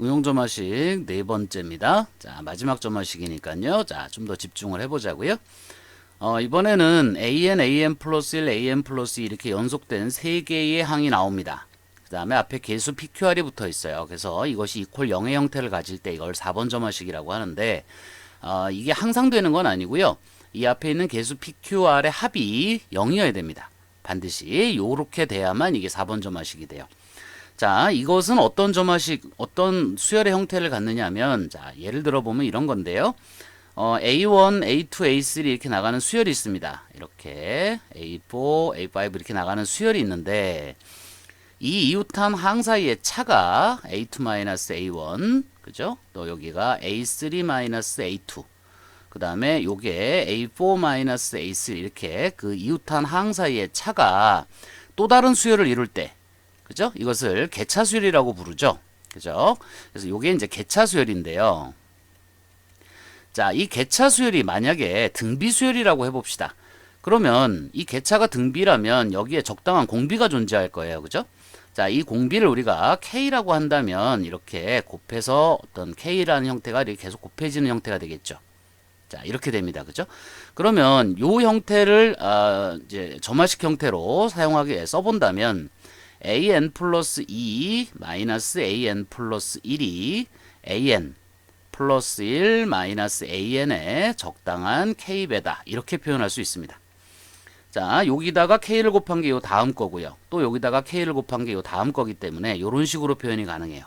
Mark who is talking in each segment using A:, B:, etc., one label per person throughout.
A: 응용 점화식 네 번째입니다. 자, 마지막 점화식이니까요. 자, 좀 더 집중을 해보자고요. 어, 이번에는 AN, AN 플러스 1, AN 플러스 2 이렇게 연속된 세 개의 항이 나옵니다. 그 다음에 앞에 개수 PQR이 붙어 있어요. 그래서 이것이 이퀄 0의 형태를 가질 때 이걸 4번 점화식이라고 하는데, 어, 이게 항상 되는 건 아니고요. 이 앞에 있는 개수 PQR의 합이 0이어야 됩니다. 반드시 요렇게 돼야만 이게 4번 점화식이 돼요. 자, 이것은 어떤 점화식, 어떤 수열의 형태를 갖느냐 하면, 자, 예를 들어 보면 이런 건데요. 어, A1, A2, A3 이렇게 나가는 수열이 있습니다. 이렇게 A4, A5 이렇게 나가는 수열이 있는데, 이 이웃한 항 사이의 차가 A2-A1, 그죠? 또 여기가 A3-A2, 그 다음에 요게 A4-A3 이렇게 그 이웃한 항 사이의 차가 또 다른 수열을 이룰 때, 그죠? 이것을 개차 수열이라고 부르죠. 그죠? 그래서 요게 이제 개차 수열인데요. 자, 이 개차 수열이 만약에 등비 수열이라고 해봅시다. 그러면 이 개차가 등비라면 여기에 적당한 공비가 존재할 거예요. 그죠? 자, 이 공비를 우리가 K라고 한다면 이렇게 곱해서 어떤 K라는 형태가 이렇게 계속 곱해지는 형태가 되겠죠. 자, 이렇게 됩니다. 그죠? 그러면 요 형태를 아, 이제 점화식 형태로 사용하기에 써본다면 an 플러스 2 마이너스 an 플러스 1이 an 플러스 1 마이너스 an의 적당한 k배다 이렇게 표현할 수 있습니다. 자 여기다가 k를 곱한 게 요 다음 거고요. 또 여기다가 k를 곱한 게 요 다음 거기 때문에 이런 식으로 표현이 가능해요.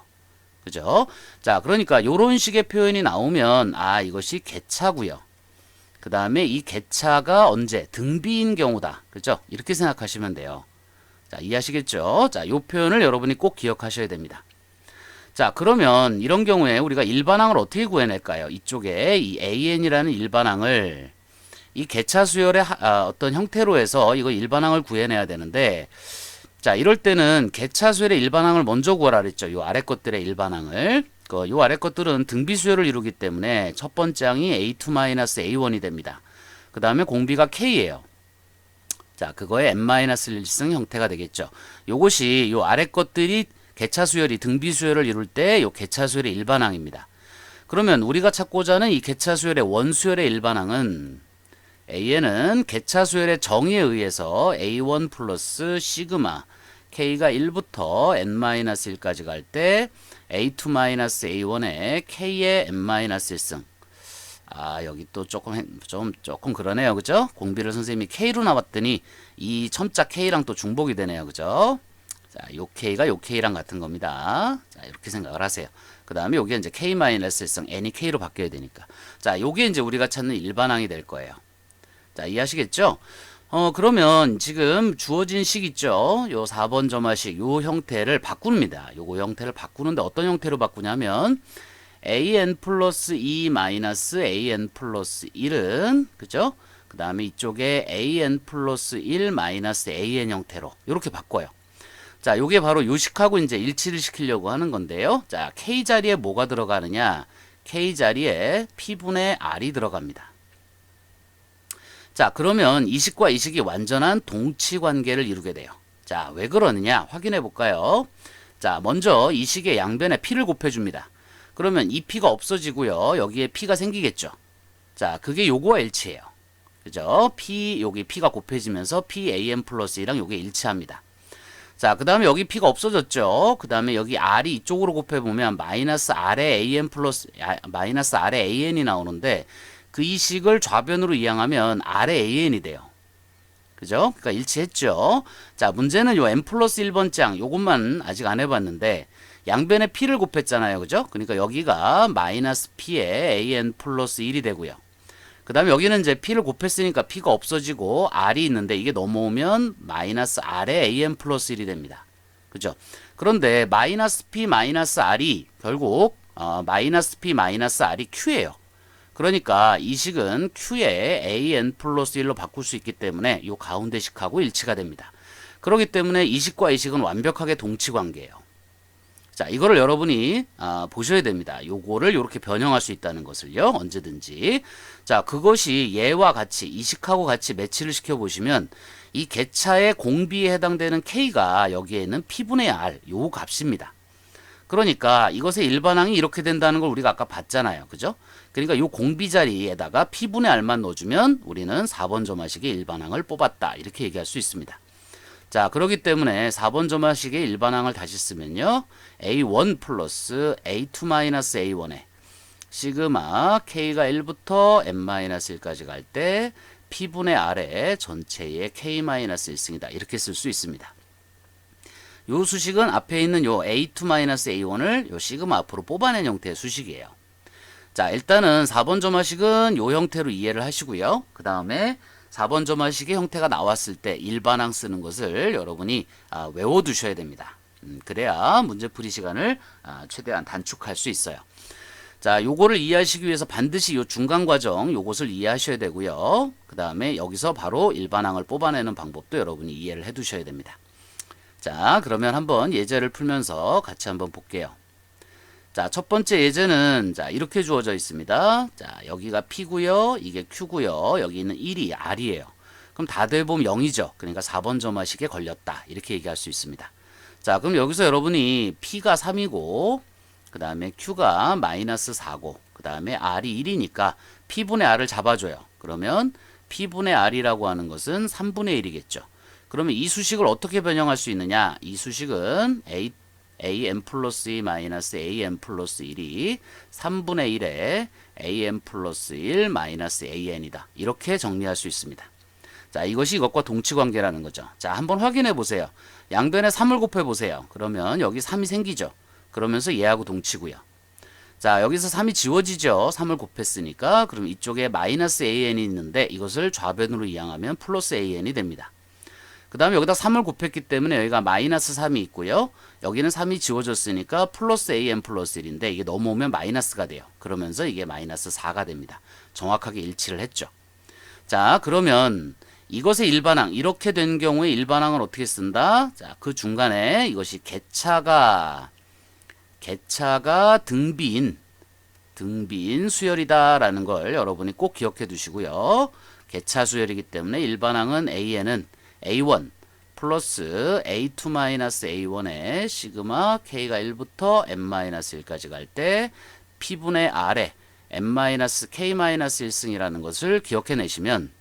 A: 그죠? 자 그러니까 이런 식의 표현이 나오면 아 이것이 개차고요. 그 다음에 이 개차가 언제 등비인 경우다. 그죠? 이렇게 생각하시면 돼요. 자, 이해하시겠죠? 자, 요 표현을 여러분이 꼭 기억하셔야 됩니다. 자, 그러면 이런 경우에 우리가 일반항을 어떻게 구해낼까요? 이쪽에 이 AN이라는 일반항을 이 개차 수열의 하- 아, 어떤 형태로 해서 이거 일반항을 구해내야 되는데 자, 이럴 때는 개차 수열의 일반항을 먼저 구하라 그랬죠. 요 아래 것들의 일반항을. 그, 요 아래 것들은 등비 수열을 이루기 때문에 첫 번째 항이 A2-A1이 됩니다. 그 다음에 공비가 K예요. 자, 그거의 n-1승 형태가 되겠죠. 요것이 요 아래 것들이 개차 수열이 등비 수열을 이룰 때 요 개차 수열의 일반항입니다. 그러면 우리가 찾고자 하는 이 개차 수열의 원수열의 일반항은 AN은 개차 수열의 정의에 의해서 A1 플러스 시그마 K가 1부터 n-1까지 갈 때 A2-A1의 K의 n-1승 아 여기 또 조금 행- 좀 조금 그러네요. 그죠? 공비를 선생님이 K로 나왔더니 이 첨자 K랑 또 중복이 되네요. 그죠? 자요 K가 요 K랑 같은 겁니다. 자 이렇게 생각을 하세요. 그 다음에 요게 이제 K-1성 N이 K로 바뀌어야 되니까. 자 요게 이제 우리가 찾는 일반항이 될 거예요. 자 이해하시겠죠? 어 그러면 지금 주어진 식 있죠? 요 4번 점화식 요 형태를 바꿉니다. 요거 형태를 바꾸는데 어떤 형태로 바꾸냐면 an 플러스 2 마이너스 an 플러스 1은 그죠? 그 다음에 이쪽에 an 플러스 1 마이너스 an 형태로 이렇게 바꿔요. 자, 요게 바로 요식하고 이제 일치를 시키려고 하는 건데요. 자, k 자리에 뭐가 들어가느냐? k 자리에 p분의 r이 들어갑니다. 자, 그러면 이 식과 이 식이 완전한 동치 관계를 이루게 돼요. 자, 왜 그러느냐? 확인해 볼까요? 자, 먼저 이 식의 양변에 p를 곱해 줍니다. 그러면 이 p가 없어지고요. 여기에 p가 생기겠죠. 자, 그게 요거와 일치해요. 그죠? p 여기 p가 곱해지면서 p an 플러스 2랑 요게 일치합니다. 자, 그 다음에 여기 p가 없어졌죠. 그 다음에 여기 r이 이쪽으로 곱해보면 마이너스 r의 an 플러스 아, 마이너스 r의 an이 나오는데 그 이 식을 좌변으로 이항하면 r의 an이 돼요. 그죠? 그러니까 일치했죠. 자, 문제는 요 n 플러스 1번 장 요것만 아직 안 해봤는데 양변에 p를 곱했잖아요. 그죠? 그러니까 여기가 마이너스 p에 an 플러스 1이 되고요. 그 다음에 여기는 이제 p를 곱했으니까 p가 없어지고 r이 있는데 이게 넘어오면 마이너스 r에 an 플러스 1이 됩니다. 그죠? 그런데 마이너스 p 마이너스 r이 결국 어, 마이너스 p 마이너스 r이 q예요. 그러니까 이 식은 q에 an 플러스 1로 바꿀 수 있기 때문에 이 가운데 식하고 일치가 됩니다. 그렇기 때문에 이 식과 이 식은 완벽하게 동치 관계예요. 자, 이거를 여러분이 아, 보셔야 됩니다. 요거를 이렇게 변형할 수 있다는 것을요. 언제든지. 자, 그것이 얘와 같이 이식하고 같이 매치를 시켜 보시면 이 개차의 공비에 해당되는 k가 여기에는 p분의 r 요 값입니다. 그러니까 이것의 일반항이 이렇게 된다는 걸 우리가 아까 봤잖아요. 그죠? 그러니까 요 공비 자리에다가 P분의 R만 넣어주면 우리는 4번 점화식의 일반항을 뽑았다. 이렇게 얘기할 수 있습니다. 자, 그렇기 때문에 4번 점화식의 일반항을 다시 쓰면요. A1 플러스 A2 마이너스 A1에 시그마 K가 1부터 n-1까지 갈 때 P분의 R의 전체의 K-1승이다. 이렇게 쓸 수 있습니다. 요 수식은 앞에 있는 요 A2-A1을 요 시그마 앞으로 뽑아낸 형태의 수식이에요. 자, 일단은 4번 점화식은 요 형태로 이해를 하시고요. 그 다음에 4번 점화식의 형태가 나왔을 때 일반항 쓰는 것을 여러분이 아, 외워두셔야 됩니다. 음, 그래야 문제풀이 시간을 아, 최대한 단축할 수 있어요. 자, 요거를 이해하시기 위해서 반드시 요 중간 과정 요것을 이해하셔야 되고요. 그 다음에 여기서 바로 일반항을 뽑아내는 방법도 여러분이 이해를 해 두셔야 됩니다. 자, 그러면 한번 예제를 풀면서 같이 한번 볼게요. 자, 첫 번째 예제는 자, 이렇게 주어져 있습니다. 자, 여기가 P고요. 이게 Q고요. 여기 있는 1이 R이에요. 그럼 다 대보면 0이죠. 그러니까 4번 점화식에 걸렸다. 이렇게 얘기할 수 있습니다. 자, 그럼 여기서 여러분이 P가 3이고 그 다음에 Q가 마이너스 4고 그 다음에 R이 1이니까 P분의 R을 잡아줘요. 그러면 P분의 R이라고 하는 것은 3분의 1이겠죠. 그러면 이 수식을 어떻게 변형할 수 있느냐? 이 수식은 A, am 플러스 2 마이너스 am 플러스 1이 3분의 1에 am 플러스 1 마이너스 an이다. 이렇게 정리할 수 있습니다. 자, 이것이 이것과 동치 관계라는 거죠. 자, 한번 확인해 보세요. 양변에 3을 곱해 보세요. 그러면 여기 3이 생기죠. 그러면서 얘하고 동치고요. 자, 여기서 3이 지워지죠. 3을 곱했으니까. 그럼 이쪽에 마이너스 an이 있는데 이것을 좌변으로 이항하면 플러스 an이 됩니다. 그 다음에 여기다 3을 곱했기 때문에 여기가 마이너스 3이 있고요. 여기는 3이 지워졌으니까 플러스 an 플러스 1인데 이게 넘어오면 마이너스가 돼요. 그러면서 이게 마이너스 4가 됩니다. 정확하게 일치를 했죠. 자, 그러면 이것의 일반항 이렇게 된 경우에 일반항을 어떻게 쓴다? 자, 그 중간에 이것이 개차가 개차가 등비인 등비인 수열이다라는 걸 여러분이 꼭 기억해 두시고요. 개차 수열이기 때문에 일반항은 AN은 A1 플러스 A2 마이너스 A1에 시그마 K가 1부터 n-1까지 갈 때 P분의 R에 n-K-1승이라는 것을 기억해 내시면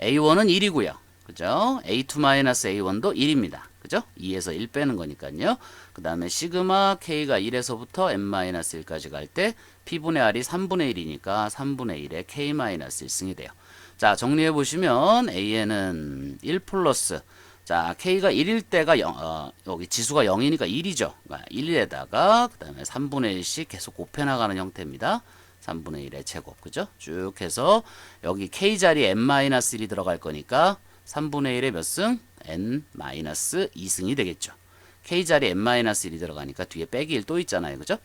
A: A1은 1이고요. 그죠? A2-A1도 1입니다. 그죠? 2에서 1 빼는 거니까요. 그 다음에 시그마 K가 1에서부터 n-1까지 갈 때 P분의 R이 3분의 1이니까 3분의 1에 K-1승이 돼요. 자, 정리해 보시면 AN은 1 플러스 자, K가 1일 때가 0, 어, 여기 지수가 0이니까 1이죠. 1에다가 그 다음에 3분의 1씩 계속 곱해 나가는 형태입니다. 3분의 1의 제곱, 그죠? 쭉 해서 여기 K 자리에 n-1이 들어갈 거니까 3분의 1의 몇 승? n-2승이 되겠죠. K 자리에 n-1이 들어가니까 뒤에 빼기 1 또 있잖아요. 그죠?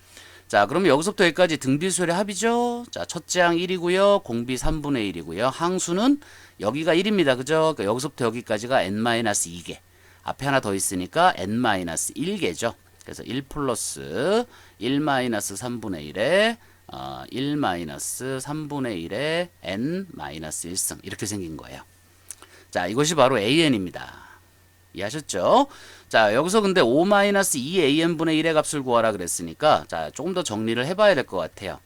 A: 자, 그러면 여기서부터 여기까지 등비수열의 합이죠. 자, 첫째 항 1이고요. 공비 3분의 1이고요. 항수는 여기가 1입니다. 그죠? 그러니까 여기서부터 여기까지가 n-2개. 앞에 하나 더 있으니까 n-1개죠. 그래서 1 플러스 1 마이너스 3분의 1에 어, 1 마이너스 3분의 1에 n 마이너스 1승 이렇게 생긴 거예요. 자, 이것이 바로 an입니다. 이해하셨죠? 자, 여기서 근데 5-2an분의 1의 값을 구하라 그랬으니까 자, 조금 더 정리를 해봐야 될 것 같아요.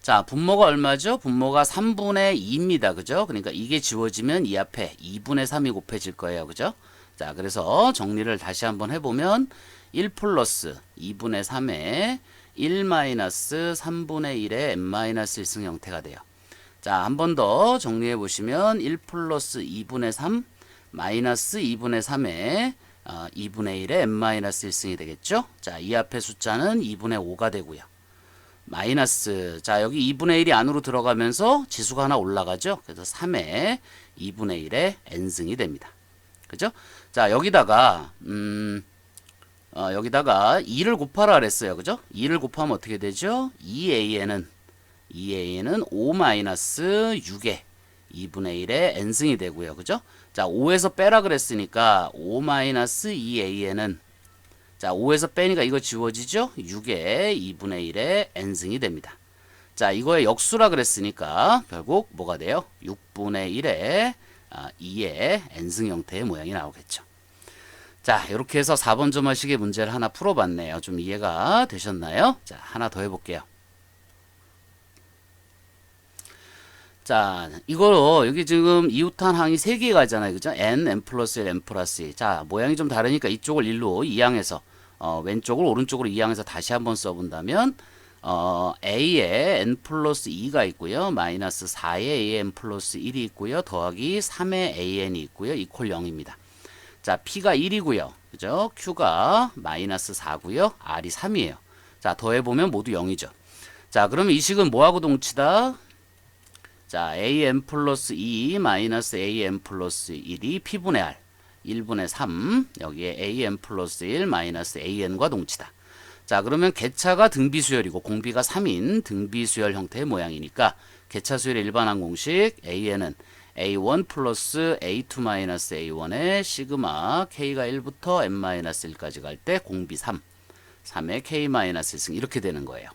A: 자, 분모가 얼마죠? 분모가 3분의 2입니다. 그죠? 그러니까 이게 지워지면 이 앞에 2분의 3이 곱해질 거예요. 그죠? 자, 그래서 정리를 다시 한번 해보면 1 플러스 2분의 3에 1 마이너스 3분의 1의 n 마이너스 1승 형태가 돼요. 자, 한 번 더 정리해 보시면 1 플러스 2분의 3 마이너스 2분의 3에 어, 2분의 1의 n-1승이 되겠죠? 자, 이 앞에 숫자는 2분의 5가 되고요. 마이너스, 자, 여기 2분의 1이 안으로 들어가면서 지수가 하나 올라가죠? 그래서 3에 2분의 1의 n승이 됩니다. 그죠? 자, 여기다가, 음, 어, 여기다가 2를 곱하라 그랬어요. 그죠? 2를 곱하면 어떻게 되죠? 2an은, 2an은 5-6에 2분의 1의 n승이 되고요. 그죠? 자, 5에서 빼라 그랬으니까 5-2an은 자, 5에서 빼니까 이거 지워지죠? 6의 2분의 1의 n승이 됩니다. 자, 이거의 역수라 그랬으니까 결국 뭐가 돼요? 6분의 1의 아, 2의 n승 형태의 모양이 나오겠죠. 자, 이렇게 해서 4번 점화식의 문제를 하나 풀어봤네요. 좀 이해가 되셨나요? 자, 하나 더 해볼게요. 자, 이거 여기 지금 이웃한 항이 3개가 있잖아요. 그죠? n, n 플러스 1, n 플러스 2. 자, 모양이 좀 다르니까 이쪽을 1로 이항해서 어, 왼쪽을 오른쪽으로 이항해서 다시 한번 써본다면 어, a에 n 플러스 2가 있고요. 마이너스 4에 an 플러스 1이 있고요. 더하기 3에 an이 있고요. 이퀄 0입니다. 자, P가 1이고요. 그죠? Q가 마이너스 4고요. R이 3이에요. 자, 더해보면 모두 0이죠. 자, 그러면 이 식은 뭐하고 동치다? 자, AN 플러스 2 마이너스 AN 플러스 1이 P분의 R. 1분의 3. 여기에 AN 플러스 1 마이너스 AN과 동치다. 자, 그러면 개차가 등비수열이고 공비가 3인 등비수열 형태의 모양이니까 개차수열의 일반항 공식 AN은 A1 플러스 A2 마이너스 A1의 시그마 K가 1부터 n 마이너스 1까지 갈 때 공비 3, 3의 K 마이너스 1승 이렇게 되는 거예요.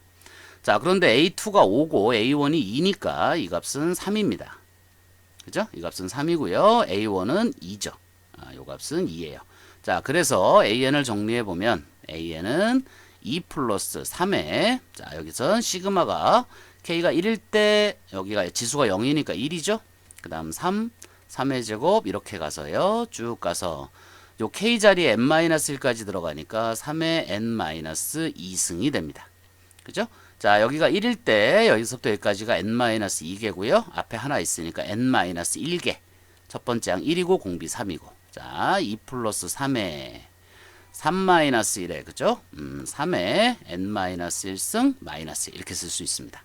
A: 자, 그런데 A2가 5고 A1이 2니까 이 값은 3입니다. 그죠? 이 값은 3이고요. A1은 2죠. 아, 요 값은 2예요. 자, 그래서 AN을 정리해 보면 AN은 2 플러스 3에 자, 여기선 시그마가 K가 1일 때 여기가 지수가 0이니까 1이죠. 그 다음 3, 3의 제곱 이렇게 가서요. 쭉 가서 요 K 자리에 n-1까지 들어가니까 3의 n-2승이 됩니다. 그죠? 자, 여기가 1일 때 여기서부터 여기까지가 n-2개고요. 앞에 하나 있으니까 n-1개. 첫 번째 항 1이고 공비 3이고. 자, 2 플러스 3에 3-1에 그죠? 음, 3에 n-1승 마이너스 이렇게 쓸 수 있습니다.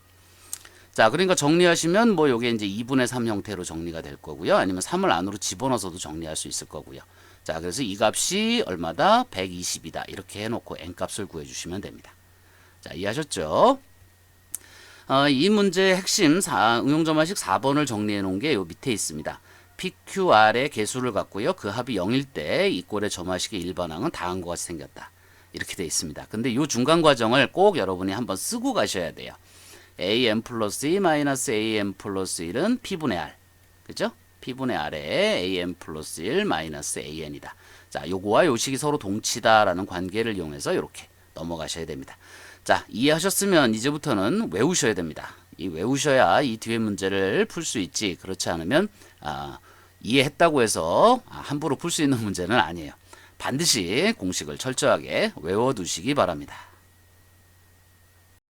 A: 자, 그러니까 정리하시면 뭐 요게 이제 2분의 3 형태로 정리가 될 거고요. 아니면 3을 안으로 집어넣어서도 정리할 수 있을 거고요. 자, 그래서 이 값이 얼마다? 120이다. 이렇게 해놓고 n 값을 구해주시면 됩니다. 자, 이해하셨죠? 어, 이 문제의 핵심 사, 응용점화식 4번을 정리해 놓은 게 요 밑에 있습니다. PQR의 개수를 갖고요. 그 합이 0일 때 이 꼴의 점화식의 일반항은 다음과 같이 생겼다. 이렇게 돼 있습니다. 근데 이 중간 과정을 꼭 여러분이 한번 쓰고 가셔야 돼요. am 플러스 2 마이너스 am 플러스 1은 p분의 r. 그죠? p분의 r에 am 플러스 1 마이너스 an이다. 자, 요거와 요식이 서로 동치다라는 관계를 이용해서 이렇게 넘어가셔야 됩니다. 자, 이해하셨으면 이제부터는 외우셔야 됩니다. 이 외우셔야 이 뒤에 문제를 풀 수 있지. 그렇지 않으면 아, 이해했다고 해서 아, 함부로 풀 수 있는 문제는 아니에요. 반드시 공식을 철저하게 외워두시기 바랍니다.